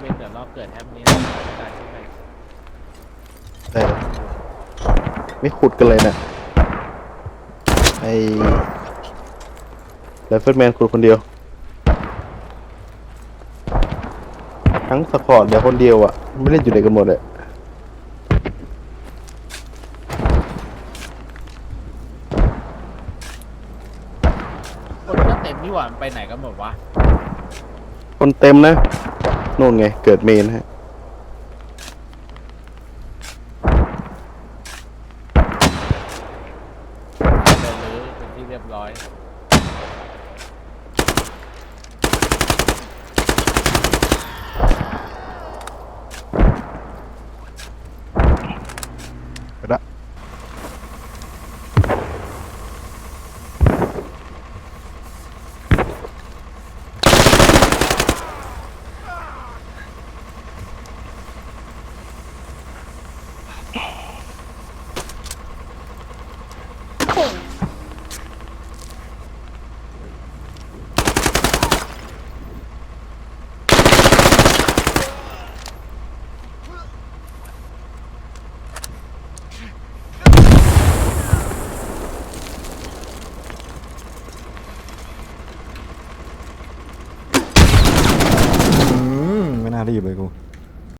เวนเดี๋ยวรอบเกิดแอปนี้นะจ่ายขึ้นไปแต่ไม่ขุดกันเลยนะไอ้ไรเฟิลแมนขุดคนเดียว ทั้งสปอร์ตเดี๋ยวคนเดียวอะ ไม่เล่นอยู่ในกันหมดเลยคนก็เต็มนี่หว่ามันไปไหนกันหมดวะ คนเต็มนะ นู่นไง เกิดเมนฮะเดินรื้เป็นที่เรียบร้อย အားလေးပဲကုန်